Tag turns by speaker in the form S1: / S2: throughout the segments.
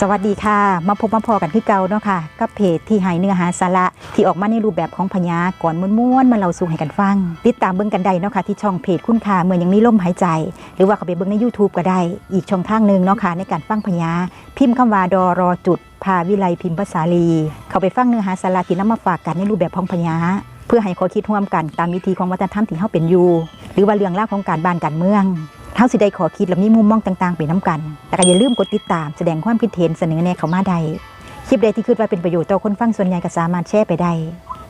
S1: สวัสดีค่ะ มาพบมาพอกันคือเก่าเนาะค่ะกับเพจที่ให้เนื้อหาสาระที่ออกมาในรูปแบบของพญาก่อนม้วนๆมาเล่าสู่ให้กันฟัง ติดตามเบิ่งกันได้เนาะค่ะที่ช่องเพจคุณค่าเมื่อยังมีลมหายใจ หรือว่าเข้าไปเบิ่งใน YouTube ก็ได้ อีกช่องทางหนึ่งเนาะค่ะในการฟังพญาพิมพ์คำว่าดอรอจุดพาวิไลพิมพ์ภาษาลี เขาไปฟังเนื้อหาสาระที่นำมาฝากกันในรูปแบบของพญาเพื่อให้ข้อคิดร่วมกันตามวิธีของวัฒนธรรมที่เฮาเป็นอยู่ หรือว่าเรื่องราวของการบ้านการเมือง เท่าสิได้ขอคิดและมีมุมมองต่างๆ ไปน้ำกัน แต่ก็อย่าลืมกดติดตามแสดงความคิดเห็นเสนอแนะเข้ามาได้คลิปใดที่คิดว่าเป็นประโยชน์ต่อคนฟังส่วนใหญ่ก็สามารถแชร์ไปได้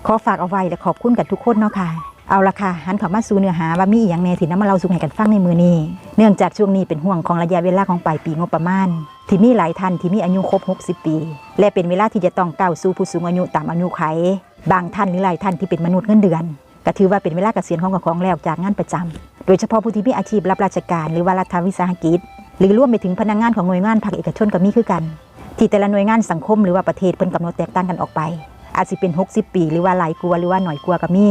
S1: ขอฝากเอาไว้และขอบคุณกับทุกคนเนาะค่ะ เอาละค่ะหันเข้ามาสู่เนื้อหาว่ามีอีหยังแน่ที่น้ำมาเล่าสู่ให้กันฟังในมือนี้ เนื่องจากช่วงนี้เป็นห่วงของระยะเวลาของปลายปีงบประมาณ ที่มีหลายท่านที่มีอายุครบ 60 ปี และเป็นเวลาที่จะต้องก้าวสู่ผู้สูงอายุตามอายุไข บางท่านหรือหลายท่านที่เป็นมนุษย์เงินเดือนก็ถือว่าเป็นเวลาเกษียณของกับของแล้วจากงานประจำ โดยเฉพาะผู้ที่มีอาชีพรับราชการ หรือว่ารัฐวิสาหกิจ หรือร่วมไปถึงพนักงานของหน่วยงานภาคเอกชนก็มีคือกัน ที่แต่ละหน่วยงานสังคมหรือว่าประเทศเพิ่นกำหนดแตกต่างกันออกไป อาจสิเป็น 60 ปี หรือว่าหลายกลัวหรือว่าหน่อยกลัวก็มี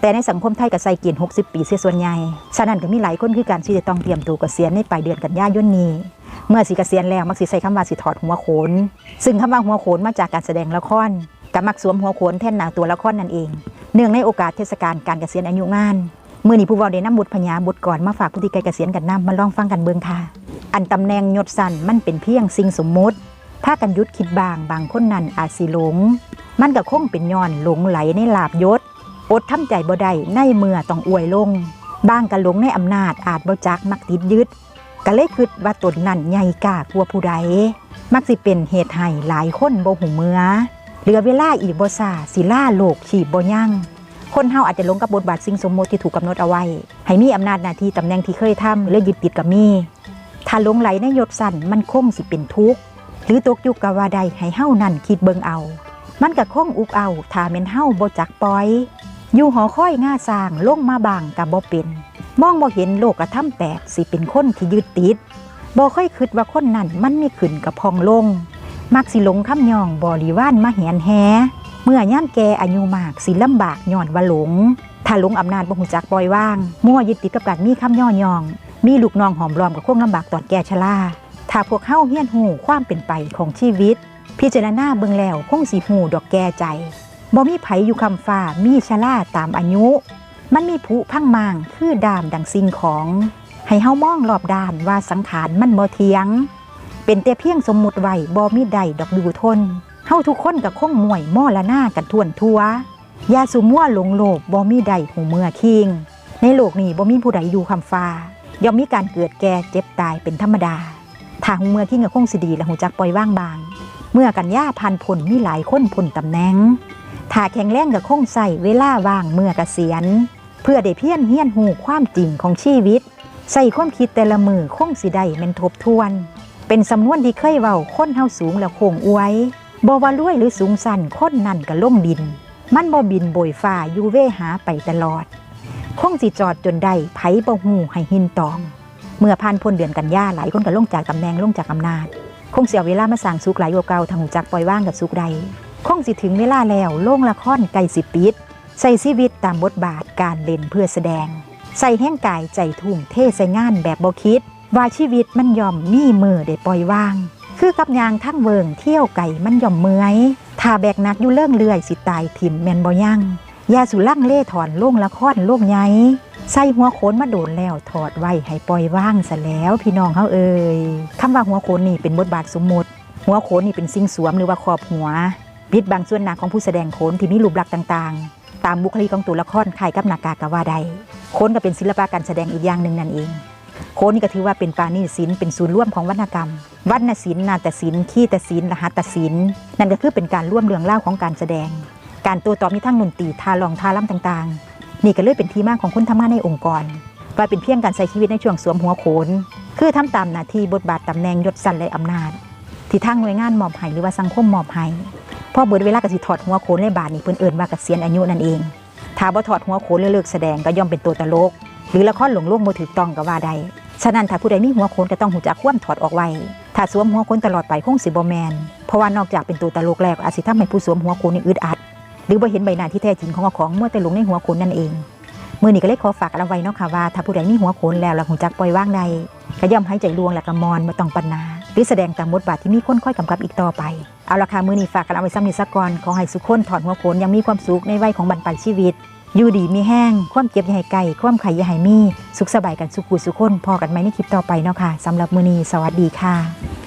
S1: แต่ในสังคมไทยก็ใส่เกณฑ์60 ปีเสียส่วนใหญ่ ฉะนั้นก็มีหลายคนคือการที่จะต้องเตรียมตัวเกษียณในปลายเดือนกันยายนนี้ เมื่อสิเกษียณแล้วมักสิใส่คำว่าสิถอดหัวโขน ซึ่งคำว่าหัวโขนมาจากการแสดงละครกับมักสวมหัวโขนแท่นหนาตัวละครนั่นเอง เนื่องในโอกาสเทศกาลการเกษียณอายุงาน มื่อนี้ผู้เว่าได้ำบุตรพญาบุตรก่อนมาฝากผู้ที่ใกล้เกษียณกันน้ำมาลองฟังกันเบิ่งค่ะ อันตำแหน่งยศสันมันเป็นเพียงสิ่งสมมุติถ้ากันยุดคิดบางบางคนนั้นอาจสิหลง มันก็คงเป็นย้อนหลงไหลในลาบยศ อดทำใจบ่ได้ในเมื่อต้องอวยลง บางก็หลงในอำนาจอาจบ่จักมักติดยึดก็เลยคิดว่าตนนั้นใหญ่กล้ากลัวผู้ใด มักสิเป็นเหตุให้หลายคนบ่หูเมือเหลือเวลาอีกบ่ซาสิล่าโลกฉีบบ่ยั่ง คนเฮาอาจจะลงกับบทบาทสิ่งสมมติที่ถูกกำหนดเอาไว้ ให้มีอำนาจหน้าที่ตำแหน่งที่เคยทำและยึดติดกับมี ถ้าลงไหลในยศสั้นมันคงสิเป็นทุกข์หรือตกยุคกะว่าใดให้เฮานั่นคิดเบิงเอา มันก็คงอุกเอาถ้าแม่นเฮาบ่จักปล่อย อยู่หอค่อยง่าสร้างลงมาบางกับบ่เป็น มองบ่เห็นโลกกระทำแปลกสิเป็นคนที่ยึดติดบ่ค่อยคิดว่าคนนั้นมันมีขึ้นกับพองลง มักสิหลงคำย่องบริว่ารมาเหียนแฮ เมื่อย่ามแกอายุมากสิลำบากย้อนว่าหลง ถ้าหลงอำนาจบ่หูจักปล่อยว่าง มั่วยึดติดกับการมีคำย่อยอง มีลูกน้องหอมรอมกับคงลำบากตอนแก่ชราถ้าพวกเฮาเฮียนหูความเป็นไปของชีวิต พิจารณาเบิ่งแล้วคงสิหูดอกแก่ใจบ่มีไผอยู่คำฟ้ามีชราตามอายุ มันมีผุพังมางคือดามดังสิ่งของ ให้เฮามองรอบด้านว่าสังขารมันบ่เทียง เป็นแต่เพียงสมมุติไว้บ่มีใดดอกดูทน เฮาทุกคนกับคงมวยม่อละหน้ากันทวนทัวยาสุมั่วหลงโลกบ่มีใดหูเมื่อคิง ในโลกนี้บ่มีผู้ใดอยู่คำฟ้าย่อมมีการเกิดแก่เจ็บตายเป็นธรรมดาถ้าหูเมื่อคิงกับคงสิดีและหูจักปล่อยว่างบาง เมื่อกันย่าพันผลมีหลายคนผลตำแหน่งถ้าแข็งแรงกับคงใส่เวลาว่างเมื่อกเกษียณ เพื่อได้เพี้ยนเฮียนหูความจริงของชีวิต ใส่ความคิดแต่ละมือคงสิได้แม่นทบทวน เป็นสำนวนที่เคยเว้าคนเฮาสูงแล้วโค้งอวย บ่ว่ารวยหรือสูงสันคนนั่นก็ล่มดิน มันบ่บินโบยฟ้าอยู่เวหาไปตลอด คงสิจอดจนได้ไผบ่ฮู้ให้หินตอง เมื่อผ่านพ้นเดือนกันยาหลายคนก็ล่งจากตำแหน่งล่งจากอำนาจ คงเสียเวลามาสร้างสุขหลายกว่าเก่าทางหูจักปล่อยว่างกับสุขใด คงสิถึงเวลาแล้วโล่งละครไก่สิปิดใส่ชีวิตตามบทบาทการเล่นเพื่อแสดง ใส่แห้งกายใจทุ่มเทใส่งานแบบบ่คิด ว่าชีวิตมันยอมมีมือได้ปล่อยว่าง คือกับยางทั้งเวิงเที่ยวไก่มันย่อมเมื่อยถ้าแบกนักอยู่เรื่องเลื่อยสิตายถิ่มแมนบ่ยั่งยาสุลั่งเล่ถอนล่งละครล่งไงใส่หัวโขนมาโดนแล้วถอดไว้ให้ปล่อยว่างซะแล้วพี่น้องเฮาเอ่ยคำว่าหัวโขนนี่เป็นบทบาทสมมติ หัวโขนนี่เป็นสิ่งสวมหรือว่าครอบหัวปิดบางส่วนหนาของผู้แสดงโขนที่มีรูปลักษณ์ต่างๆ ตามบุคลิกของตัวละครคล้ายกับหน้ากากกะว่าใดโขนก็เป็นศิลปะการแสดงอีกอย่างหนึ่งนั่นเอง โขนนี่ก็ถือว่าเป็นปาณีศิลป์เป็นศูนย์ร่วมของวรรณกรรมวรรณศิลป์นาฏศิลป์ขีตศิลป์รหัตศิลป์นั่นก็คือเป็นการร่วมเรื่องเล่าของการแสดง การตัวตอบมีทั้งดนตรีทาลองทาล่ำต่างๆ นี่ก็เลยเป็นที่มาของคนทำงานในองค์กร ว่าเป็นเพียงการใช้ชีวิตในช่วงสวมหัวโขน คือทำตามหน้าที่บทบาทตำแหน่งยศสันและอำนาจ ที่ทางหน่วยงานมอบให้หรือว่าสังคมมอบให้พอเบิดเวลากสิถอดหัวโขนในบาทนี่เพิ่นเอิ้นว่ากเกษียณอายุนั่นเอง ถ้าบ่ถอดหัวโขนหรือเลิกแสดงก็ย่อมเป็นตัวตลก หรือละครหลงโลกบ่ถูกต้องก็ว่าได้ ฉะนั้นถ้าผู้ใดมีหัวโขนก็ต้องหูจักคว่ำถอดออกไว้ ถ้าสวมหัวโขนตลอดไปคงสิบ่แมน เพราะว่านอกจากเป็นตัวตลกแล้วอาจสิทำให้ผู้สวมหัวโขนอึดอัด หรือบ่เห็นใบหน้าที่แท้จริงของของเมื่อแต่หลงในหัวโขนนั่นเองมื้อนี้ก็เลยขอฝากเอาไว้เนาะค่ะว่าถ้าผู้ใดมีหัวโขนแล้วและหูจักปล่อยว่างใดก็ย่อมให้ใจลวงและก็มอนบ่ต้องปัญนาหรือแสดงตามบทบาทที่มีคนค่อยกำกับอีกต่อไป เอาละค่ะมือนี้ฝากกันเอาไว้ซ้ำนิสกก่อนขอให้สุขคนถอดหัวโขนยังมีความสุขในวัยของบรรปลายชีวิต อยู่ดีมีแห้ง ความเจ็บยาให้ไก่ ความไข่ยาให้มี สุขสบายกันสุขุสุขคนพอกันไหมในคลิปต่อไปเนาะค่ะสำหรับมือนีสวัสดีค่ะ